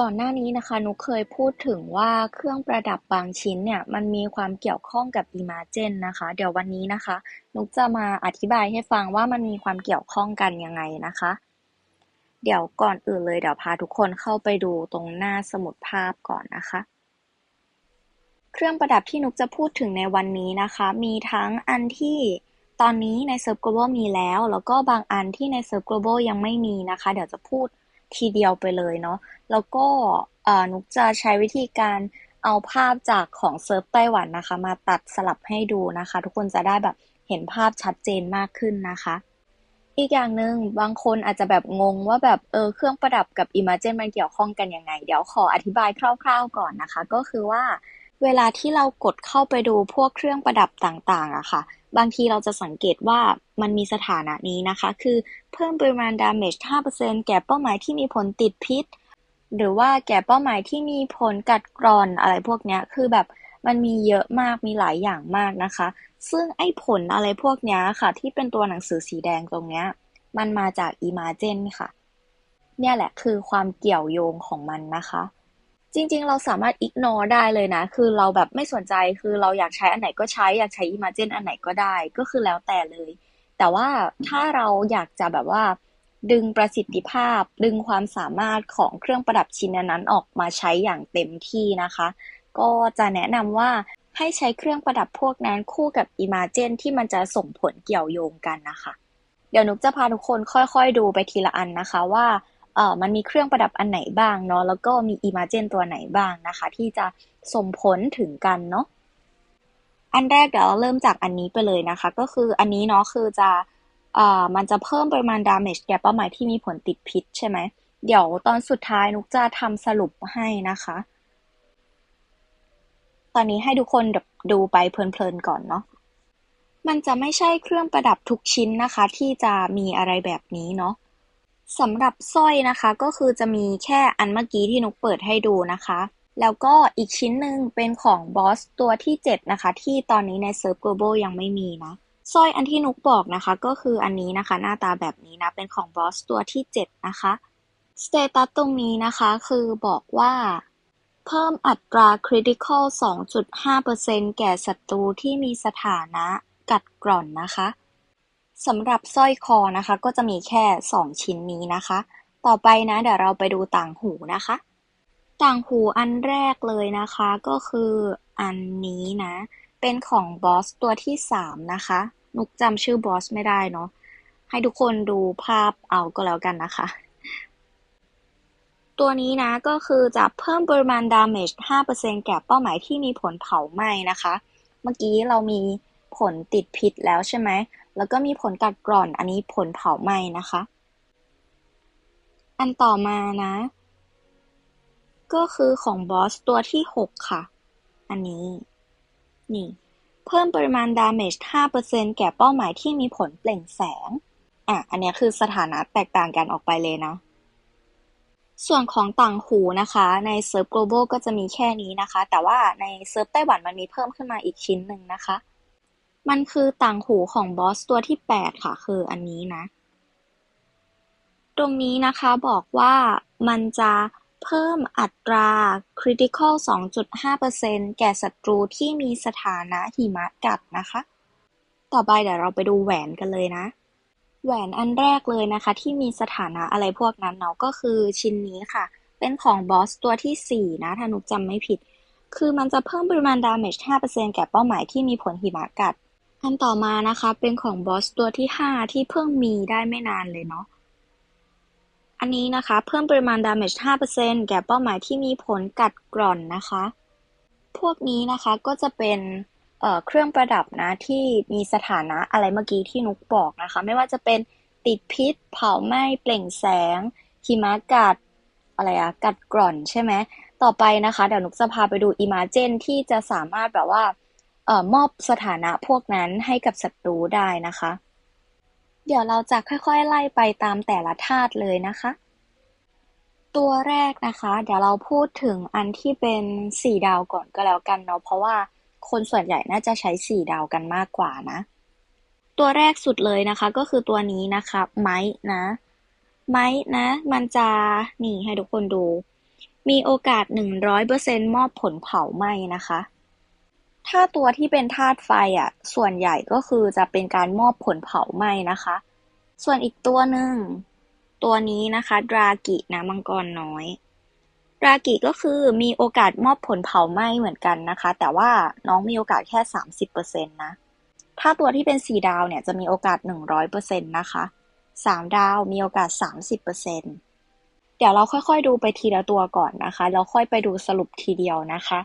ก่อนหน้านี้นะคะ นุกเคยพูดถึงว่าเครื่องประดับบางชิ้นเนี่ยมันมีความเกี่ยวข้องกับ Imagen นะคะ เดี๋ยววันนี้นะคะ นุกจะมาอธิบายให้ฟังว่ามันมีความเกี่ยวข้องกันยังไงนะคะ เดี๋ยวก่อนอื่นเลยเดี๋ยวพาทุกคนเข้าไปดูตรงหน้าสมุดภาพก่อนนะคะ เครื่องประดับที่นุกจะพูดถึงในวันนี้นะคะ มีทั้งอันที่ตอนนี้ใน Serve Global มีแล้ว แล้วก็บางอันที่ใน Serve Global ยังไม่มีนะคะ เดี๋ยวจะพูด ทีเดียวไปเลยเนาะแล้วก็นุกจะใช้วิธีการเอาภาพจากของเซิร์ฟไต้หวันนะคะ มาตัดสลับให้ดูนะคะ ทุกคนจะได้แบบเห็นภาพชัดเจนมากขึ้นนะคะ อีกอย่างหนึ่งบางคนอาจจะแบบงงว่าแบบเออเครื่องประดับกับ Imagen มันเกี่ยวข้องกันยังไง เดี๋ยวขออธิบายคร่าว ๆก่อนนะคะ ก็คือว่าเวลาที่เรากดเข้าไปดูพวกเครื่องประดับต่างๆอะคะ่ะ บางทีเราจะสังเกตว่ามันมีสถานะนี้นะคะ คือเพิ่มปริมาณ damage 5%แก่เป้าหมายที่มีผลติดพิษ หรือว่าแก่เป้าหมายที่มีผลกัดกร่อนอะไรพวกนี้คือแบบมันมีเยอะมากมีหลายอย่างมากนะคะ ซึ่งไอ้ผลอะไรพวกนี้ค่ะ ที่เป็นตัวหนังสือสีแดงตรงเนี้ย มันมาจาก Imagen ค่ะ เนี่ยแหละคือความเกี่ยวโยงของมันนะคะ จริง ๆ เราสามารถ ignore ได้เลยนะ คือเราแบบไม่สนใจคือเราอยากใช้อันไหนก็ใช้อยากใช้ Imagen อันไหนก็ได้ก็คือแล้วแต่เลย แต่ว่าถ้าเราอยากจะแบบว่า ดึงประสิทธิภาพ ดึงความสามารถของเครื่องประดับชิ้นนั้นออกมาใช้อย่างเต็มที่นะคะ ก็จะแนะนำว่าให้ใช้เครื่องประดับพวกนั้นคู่กับ Imagen ที่มันจะส่งผลเกี่ยวโยงกันนะคะ เดี๋ยวนุกจะพาทุกคนค่อยๆดูไปทีละอันนะคะว่า เอ่อมันมีเครื่องประดับอันไหนบ้างเนาะแล้วก็มี Imagen ตัวไหนบ้างนะคะ ที่จะส่งผลถึงกันเนาะอันแรกเดี๋ยวเราเริ่มจากอันนี้ไปเลยนะคะ ก็คืออันนี้เนาะคือจะเอ่อมันจะเพิ่มปริมาณ damage แก่เป้าหมายที่มีผลติดพิษใช่ไหมเดี๋ยวตอนสุดท้ายนุกจะทำสรุปให้นะคะ ตอนนี้ให้ทุกคนดูไปเพลินๆก่อนเนาะมันจะไม่ใช่เครื่องประดับทุกชิ้นนะคะ ที่จะมีอะไรแบบนี้เนาะ สำหรับสร้อยนะคะ ก็คือจะมีแค่อันเมื่อกี้ที่นุกเปิดให้ดูนะคะ แล้วก็อีกชิ้นหนึ่งเป็นของบอสตัวที่ 7 นะคะ ที่ตอนนี้ในเซิร์ฟ global ยังไม่มีนะสร้อยอันที่นุกบอกนะคะ ก็คืออันนี้นะคะ หน้าตาแบบนี้นะเป็นของบอสตัวที่ 7 นะคะสเตตัสตรงนี้นะคะคือบอกว่าเพิ่มอัตราคริติคอล2.5%แก่ศัตรูที่มีสถานะกัดกร่อนนะคะ สำหรับสร้อยคอนะคะ ก็จะมีแค่สองชิ้นนี้นะคะ ต่อไปนะ เดี๋ยวเราไปดูต่างหูนะคะ ต่างหูอันแรกเลยนะคะ ก็คืออันนี้นะ เป็นของบอสตัวที่สามนะคะ นุกจำชื่อบอสไม่ได้เนาะให้ทุกคนดูภาพเอาก็แล้วกันนะคะ ตัวนี้นะก็คือจะเพิ่มปริมาณ damage 5%แก่เป้าหมายที่มีผลเผาไหม้นะคะ เมื่อกี้เรามีผลติดพิษแล้วใช่ไหม แล้วก็มีผลกัดกร่อน อันนี้ผลเผาไหม้นะคะ อันต่อมานะ ก็คือของบอสตัวที่ 6 ค่ะ อันนี้ นี่ เพิ่มปริมาณ damage 5%แก่เป้าหมายที่มีผลเปล่งแสง อะ อันนี้คือสถานะแตกต่างกันออกไปเลยนะส่วนของต่างหูนะคะ ในเซิร์ฟ global ก็จะมีแค่นี้นะคะ แต่ว่าในเซิร์ฟไต้หวันมันมีเพิ่มขึ้นมาอีกชิ้นหนึ่งนะคะ มันคือต่างหูของบอสตัวที่แปดค่ะ คืออันนี้นะ ตรงนี้นะคะบอกว่ามันจะเพิ่มอัตรา critical 2.5%แก่ศัตรูที่มีสถานะหิมะกัดนะคะ ต่อไปเดี๋ยวเราไปดูแหวนกันเลยนะ แหวนอันแรกเลยนะคะ ที่มีสถานะอะไรพวกนั้นเนาะก็คือชิ้นนี้ค่ะ เป็นของบอสตัวที่ 4 นะถ้านุกจำไม่ผิด คือมันจะเพิ่มปริมาณ damage 5%แก่เป้าหมายที่มีผลหิมะกัด อันต่อมานะคะ เป็นของบอสตัวที่ห้าที่เพิ่งมีได้ไม่นานเลยเนาะ อันนี้นะคะ เพิ่มปริมาณ damage 5%แก่เป้าหมายที่มีผลกัดกร่อนนะคะ พวกนี้นะคะก็จะเป็นเเครื่องประดับนะที่มีสถานะอะไรเมื่อกี้ที่นุกบอกนะคะ ไม่ว่าจะเป็นติดพิษ เผาไหม้เปล่งแสงหิมะกัดอะไรอะกัดกร่อนใช่ไหม ต่อไปนะคะ เดี๋ยวนุกจะพาไปดูอิมาเจนที่จะสามารถแบบว่า มอบสถานะพวกนั้นให้กับศัตรูได้นะคะ เดี๋ยวเราจะค่อยๆ ไล่ไปตามแต่ละธาตุเลยนะคะ ตัวแรกนะคะ เดี๋ยวเราพูดถึงอันที่เป็นสี่ดาวก่อนก็แล้วกันเนาะเพราะว่าคนส่วนใหญ่น่าจะใช้สี่ดาวกันมากกว่านะ ตัวแรกสุดเลยนะคะ ก็คือตัวนี้นะคะไม้นะไม้นะ มันจะนี่ให้ทุกคนดู มีโอกาส 100%มอบผลเผาไหม้นะคะ ถ้าตัวที่เป็นธาตุไฟอะ ส่วนใหญ่ก็คือจะเป็นการมอบผลเผาไหม้นะคะ ส่วนอีกตัวหนึ่ง ตัวนี้นะคะดรากินะมังกรน้อยดรากิก็คือมีโอกาสมอบผลเผาไหม้เหมือนกันนะคะ แต่ว่าน้องมีโอกาสแค่ 30%นะ ถ้าตัวที่เป็น 4 ดาวเนี่ยจะมีโอกาส 100%นะคะ 3 ดาวมีโอกาส 30%เดี๋ยวเราค่อยๆดูไปทีละตัวก่อนนะคะแล้วค่อยไปดูสรุปทีเดียวนะคะ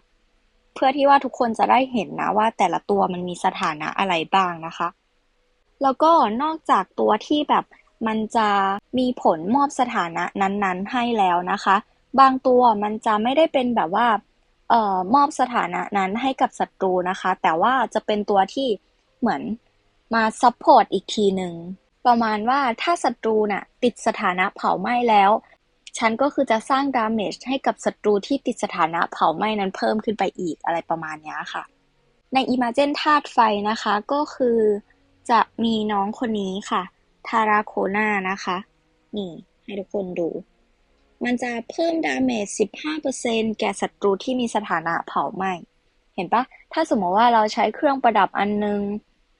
เพื่อที่ว่าทุกคนจะได้เห็นนะว่าแต่ละตัวมันมีสถานะอะไรบ้างนะคะ แล้วก็นอกจากตัวที่แบบมันจะมีผลมอบสถานะนั้นๆ ให้แล้วนะคะ บางตัวมันจะไม่ได้เป็นแบบว่าเอ่อมอบสถานะนั้นให้กับศัตรูนะคะ แต่ว่าจะเป็นตัวที่เหมือนมาซัพพอร์ตอีกทีหนึ่งประมาณว่าถ้าศัตรูน่ะติดสถานะเผาไหม้แล้ว ฉันก็คือจะสร้างดาเมจให้กับศัตรูที่ติดสถานะเผาไหม้นั้นเพิ่มขึ้นไปอีกอะไรประมาณนี้ค่ะ ในอิมาเจนธาตุไฟนะคะก็คือจะมีน้องคนนี้ค่ะทาราโคนานะคะ นี่ ให้ทุกคนดู มันจะเพิ่มดาเมจ 15%แก่ศัตรูที่มีสถานะเผาไหม้เห็นปะถ้าสมมติว่าเราใช้เครื่องประดับอันนึง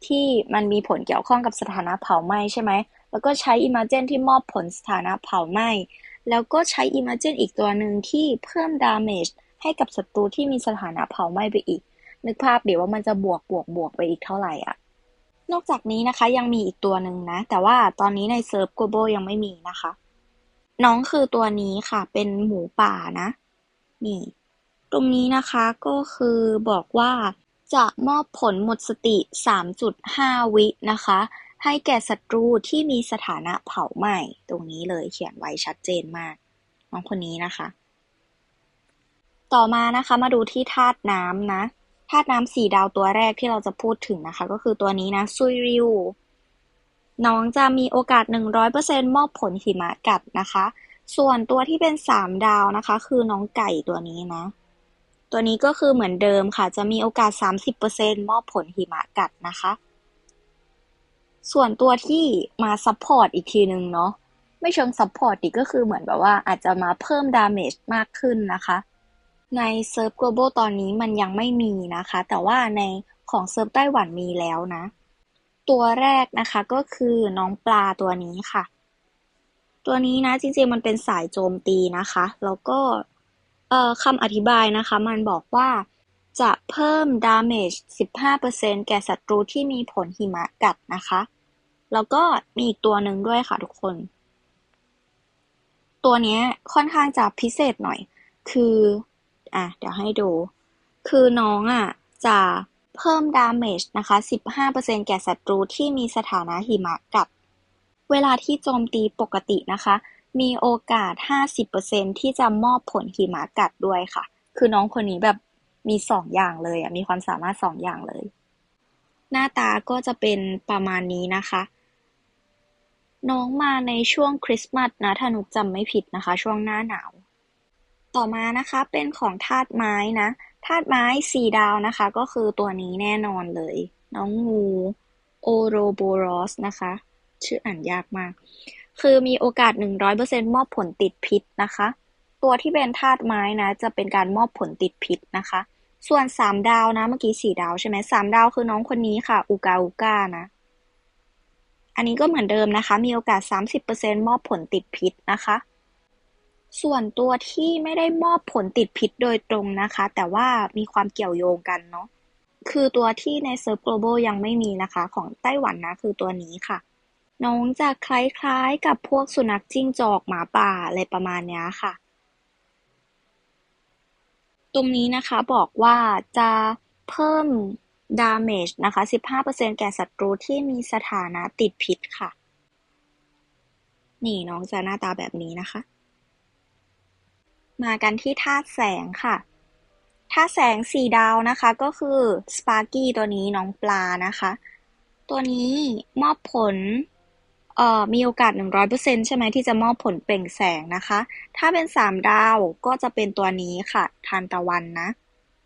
ที่มันมีผลเกี่ยวข้องกับสถานะเผาไหม้ใช่ไหม แล้วก็ใช้อิมเจนที่มอบผลสถานะเผาไหม้ แล้วก็ใช้อิมเจนอีกตัวหนึ่งที่เพิ่มดาเมจให้กับศัตรูที่มีสถานะเผาไหม้ไปอีก นึกภาพเดี๋ยวว่ามันจะบวกบวกบวกไปอีกเท่าไหร่อะ นอกจากนี้นะคะยังมีอีกตัวหนึ่งนะ แต่ว่าตอนนี้ในเซิร์ฟ global ยังไม่มีนะคะ น้องคือตัวนี้ค่ะ เป็นหมูป่านะ นี่ ตรงนี้นะคะก็คือบอกว่าจะมอบผลหมดสติ 3.5 วินะคะ ให้แก่ศัตรูที่มีสถานะเผาไหม้ ตรงนี้เลยเขียนไว้ชัดเจนมาก น้องคนนี้นะคะ ต่อมานะคะมาดูที่ธาตุน้ำนะธาตุน้ำสี่ดาวตัวแรกที่เราจะพูดถึงนะคะ ก็คือตัวนี้นะซุยริวน้องจะมีโอกาส 100%มอบผลหิมะกัดนะคะ ส่วนตัวที่เป็นสามดาวนะคะ คือน้องไก่ตัวนี้นะ ตัวนี้ก็คือเหมือนเดิมค่ะ จะมีโอกาส 30%มอบผลหิมะกัดนะคะ ส่วนตัวที่มาซัพพอร์ตอีกทีนึงเนาะไม่เชิงซัพพอร์ตอีก็คือเหมือนแบบว่าอาจจะมาเพิ่มดาเมจมากขึ้นนะคะ ในเซิร์ฟ global ตอนนี้มันยังไม่มีนะคะ แต่ว่าในของเซิร์ฟไต้หวันมีแล้วนะ ตัวแรกนะคะก็คือน้องปลาตัวนี้ค่ะ ตัวนี้นะจริงๆมันเป็นสายโจมตีนะคะ แล้วก็คำอธิบายนะคะ มันบอกว่าจะเพิ่มดาเมจ15%แก่ศัตรูที่มีผลหิมะกัดนะคะ แล้วก็มีอีกตัวหนึ่งด้วยค่ะทุกคน ตัวนี้ค่อนข้างจะพิเศษหน่อย คือ อะ เดี๋ยวให้ดู คือน้องอะ จะเพิ่มดาเมจนะคะ 15%แก่ศัตรูที่มีสถานะหิมะกัดเวลาที่โจมตีปกตินะคะ มีโอกาส 50%ที่จะมอบผลหิมะกัดด้วยค่ะ คือน้องคนนี้แบบมีสองอย่างเลยอะ มีความสามารถสองอย่างเลย หน้าตาก็จะเป็นประมาณนี้นะคะ น้องมาในช่วงคริสต์มาสนะ ถ้านุจำไม่ผิดนะคะ ช่วงหน้าหนาว ต่อมานะคะเป็นของธาตุไม้นะธาตุไม้สี่ดาวนะคะ ก็คือตัวนี้แน่นอนเลย น้องงูโอโรโบรอสนะคะ ชื่ออ่านยากมาก คือมีโอกาส 100%มอบผลติดพิษนะคะ ตัวที่เป็นธาตุไม้นะ จะเป็นการมอบผลติดพิษนะคะ ส่วน 3 ดาวนะ เมื่อกี้ 4 ดาวใช่ไหมสามดาวคือน้องคนนี้ค่ะ อูกาอูกานะ อันนี้ก็เหมือนเดิมนะคะ มีโอกาส 30%มอบผลติดพิษนะคะ ส่วนตัวที่ไม่ได้มอบผลติดพิษโดยตรงนะคะ แต่ว่ามีความเกี่ยวโยงกันเนาะ คือตัวที่ในเซิร์ฟ global ยังไม่มีนะคะ ของไต้หวันนะคือตัวนี้ค่ะ น้องจะคล้ายๆกับพวกสุนัขจิ้งจอกหมาป่าอะไรประมาณนี้ค่ะ ตรงนี้นะคะบอกว่าจะเพิ่ม ดาเมจ นะคะ15%แก่ศัตรูที่มีสถานะติดพิษค่ะ นี่น้องจะหน้าตาแบบนี้นะคะ มากันที่ธาตุแสงค่ะธาตุแสงสี่ดาวนะคะ ก็คือสปาร์กี้ตัวนี้น้องปลานะคะ ตัวนี้มอบผลเอ่อมีโอกาส 100%ใช่ไหมที่จะมอบผลเปล่งแสงนะคะ ถ้าเป็น 3 ดาวก็จะเป็นตัวนี้ค่ะ ทานตะวันนะ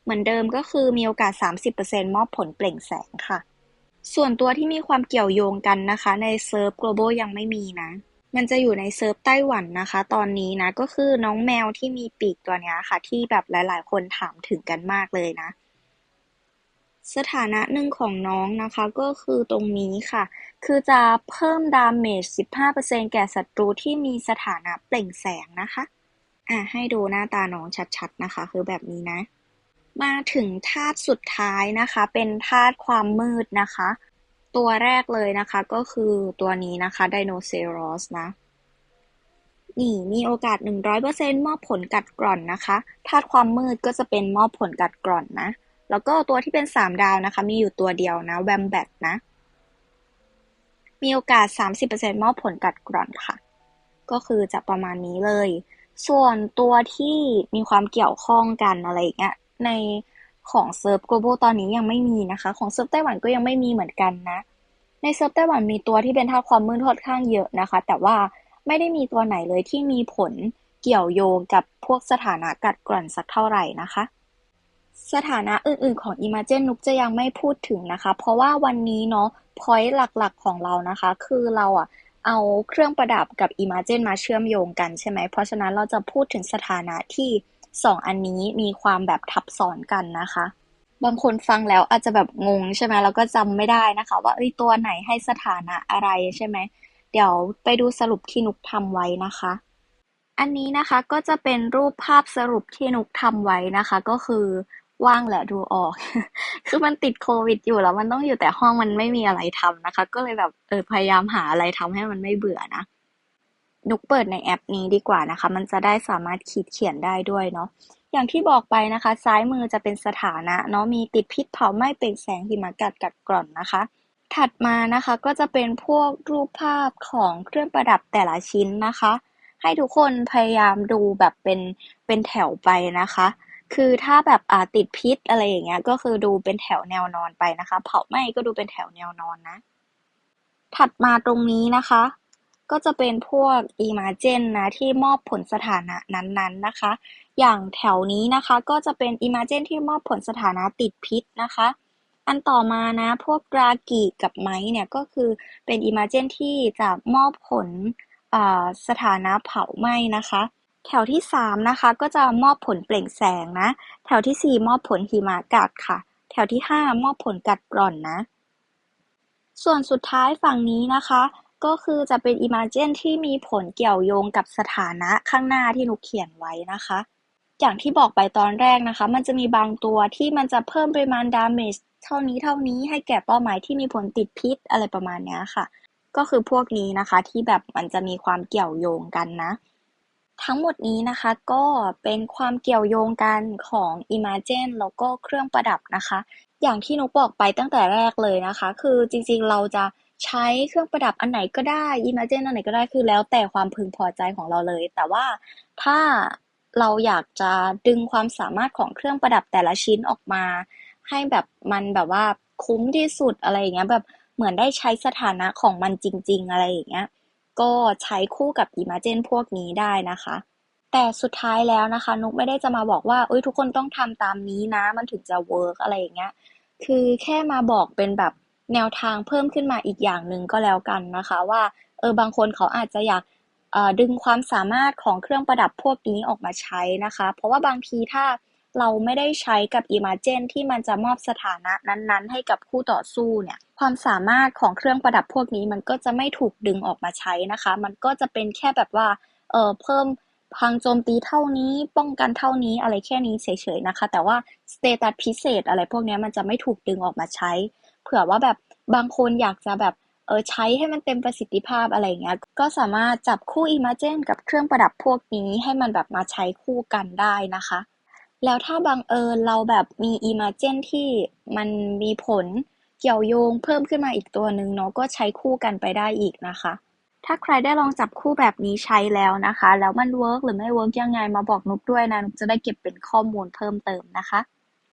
เหมือนเดิมก็คือมีโอกาส 30%มอบผลเปล่งแสงค่ะ ส่วนตัวที่มีความเกี่ยวโยงกันนะคะ ในเซิร์ฟ global ยังไม่มีนะ มันจะอยู่ในเซิร์ฟไต้หวันนะคะ ตอนนี้นะก็คือน้องแมวที่มีปีกตัวนี้ค่ะ ที่แบบหลาย ๆ คนถามถึงกันมากเลยนะสถานะหนึ่งของน้องนะคะก็คือตรงนี้ค่ะ คือจะเพิ่มดาเมจ 15%แก่ศัตรูที่มีสถานะเปล่งแสงนะคะ อะให้ดูหน้าตาน้องชัดๆนะคะ คือแบบนี้นะ มาถึงธาตุสุดท้ายนะคะ เป็นธาตุความมืดนะคะ ตัวแรกเลยนะคะก็คือตัวนี้นะคะไดโนเซรอสนะนี่มีโอกาส 100%มอบผลกัดกร่อนนะคะธาตุความมืดก็จะเป็นมอบผลกัดกร่อนนะ แล้วก็ตัวที่เป็น 3 ดาวนะคะ มีอยู่ตัวเดียวนะแวมแบทนะ มีโอกาส 30%มอบผลกัดกร่อนค่ะ ก็คือจะประมาณนี้เลย ส่วนตัวที่มีความเกี่ยวข้องกันอะไรอย่างเงี้ย ในของเซิร์ฟ global ตอนนี้ยังไม่มีนะคะ ของเซิร์ฟไต้หวันก็ยังไม่มีเหมือนกันนะ ในเซิร์ฟไต้หวันมีตัวที่เป็นธาตุความมืดค่อนข้างเยอะนะคะ แต่ว่าไม่ได้มีตัวไหนเลยที่มีผลเกี่ยวโยงกับพวกสถานะกัดกร่อนสักเท่าไหร่นะคะ สถานะอื่นๆของ Imagen นุกจะยังไม่พูดถึงนะคะ เพราะว่าวันนี้เนาะ point หลักๆของเรานะคะ คือเราอะเอาเครื่องประดับกับ Imagen มาเชื่อมโยงกันใช่ไหมเพราะฉะนั้นเราจะพูดถึงสถานะที่ สองอันนี้มีความแบบทับซ้อนกันนะคะ บางคนฟังแล้วอาจจะแบบงงใช่ไหมแล้วก็จำไม่ได้นะคะ ว่าเอ้ยตัวไหนให้สถานะอะไรใช่ไหมเดี๋ยวไปดูสรุปที่นุกทำไว้นะคะ อันนี้นะคะก็จะเป็นรูปภาพสรุปที่นุกทำไว้นะคะ ก็คือว่างแหละดูออก คือมันติดโควิดอยู่แล้วมันต้องอยู่แต่ห้องมันไม่มีอะไรทำนะคะ ก็เลยแบบเออพยายามหาอะไรทำให้มันไม่เบื่อนะ นุกเปิดในแอปนี้ดีกว่านะคะ มันจะได้สามารถขีดเขียนได้ด้วยเนาะอย่างที่บอกไปนะคะ ซ้ายมือจะเป็นสถานะเนาะมีติดพิษเผาไหม้เปล่งแสงหิมะกัดกัดกร่อนนะคะ ถัดมานะคะก็จะเป็นพวกรูปภาพของเครื่องประดับแต่ละชิ้นนะคะ ให้ทุกคนพยายามดูแบบเป็นเป็นแถวไปนะคะ คือถ้าแบบอ่าติดพิษอะไรอย่างเงี้ยก็คือดูเป็นแถวแนวนอนไปนะคะ เผาไหม้ก็ดูเป็นแถวแนวนอนนะ ถัดมาตรงนี้นะคะ ก็จะเป็นพวก Imagen นะ ที่มอบผลสถานะนั้นๆนะคะ อย่างแถวนี้นะคะก็จะเป็น Imagen ที่มอบผลสถานะติดพิษนะคะ อันต่อมานะ พวกรากิกับไม้เนี่ยก็คือเป็น Imagen ที่จะมอบผลสถานะเผาไหม้นะคะ แถวที่สามนะคะ ก็จะมอบผลเปล่งแสงนะ แถวที่สี่มอบผลหิมะกัดค่ะ แถวที่ห้ามอบผลกัดกร่อนนะ ส่วนสุดท้ายฝั่งนี้นะคะ ก็คือจะเป็น Imagen ที่มีผลเกี่ยวโยงกับสถานะข้างหน้าที่นุกเขียนไว้นะคะ อย่างที่บอกไปตอนแรกนะคะ มันจะมีบางตัวที่มันจะเพิ่มปริมาณดาเมจเท่านี้เท่านี้ให้แก่เป้าหมายที่มีผลติดพิษอะไรประมาณนี้ค่ะ ก็คือพวกนี้นะคะที่แบบมันจะมีความเกี่ยวโยงกันนะ ทั้งหมดนี้นะคะก็เป็นความเกี่ยวโยงกันของ Imagen แล้วก็เครื่องประดับนะคะ อย่างที่นุกบอกไปตั้งแต่แรกเลยนะคะ คือจริงๆเราจะ ใช้เครื่องประดับอันไหนก็ได้ Imagen อันไหนก็ได้คือแล้วแต่ความพึงพอใจของเราเลย แต่ว่าถ้าเราอยากจะดึงความสามารถของเครื่องประดับแต่ละชิ้นออกมา ให้แบบมันแบบว่าคุ้มที่สุดอะไรอย่างเงี้ย แบบเหมือนได้ใช้สถานะของมันจริง ๆ อะไรอย่างเงี้ยก็ใช้คู่กับ Imagen พวกนี้ได้นะคะ แต่สุดท้ายแล้วนะคะ นุกไม่ได้จะมาบอกว่าเอ้ยทุกคนต้องทำตามนี้นะ มันถึงจะเวิร์กอะไรอย่างเงี้ยคือแค่มาบอกเป็นแบบ แนวทางเพิ่มขึ้นมาอีกอย่างหนึ่งก็แล้วกันนะคะ ว่าเออบางคนเขาอาจจะอยากดึงความสามารถของเครื่องประดับพวกนี้ออกมาใช้นะคะ เพราะว่าบางทีถ้าเราไม่ได้ใช้กับ Imagen ที่มันจะมอบสถานะนั้นๆ ให้กับคู่ต่อสู้เนี่ย ความสามารถของเครื่องประดับพวกนี้มันก็จะไม่ถูกดึงออกมาใช้นะคะ มันก็จะเป็นแค่แบบว่าเออเพิ่ม พังโจมตีเท่านี้ ป้องกันเท่านี้ อะไรแค่นี้เฉยๆนะคะ แต่ว่าสเตตัสพิเศษอะไรพวกนี้มันจะไม่ถูกดึงออกมาใช้ เผื่อว่าแบบบางคนอยากจะแบบเออใช้ให้มันเต็มประสิทธิภาพอะไรเงี้ย ก็สามารถจับคู่ Imagen กับเครื่องประดับพวกนี้ให้มันแบบมาใช้คู่กันได้นะคะ แล้วถ้าบังเอิญเราแบบมี Imagen ที่มันมีผลเกี่ยวโยงเพิ่มขึ้นมาอีกตัวหนึ่งเนาะก็ใช้คู่กันไปได้อีกนะคะ ถ้าใครได้ลองจับคู่แบบนี้ใช้แล้วนะคะ แล้วมันเวิร์กหรือไม่เวิร์กยังไง มาบอกนุกด้วยนะ นุกจะได้เก็บเป็นข้อมูลเพิ่มเติมนะคะ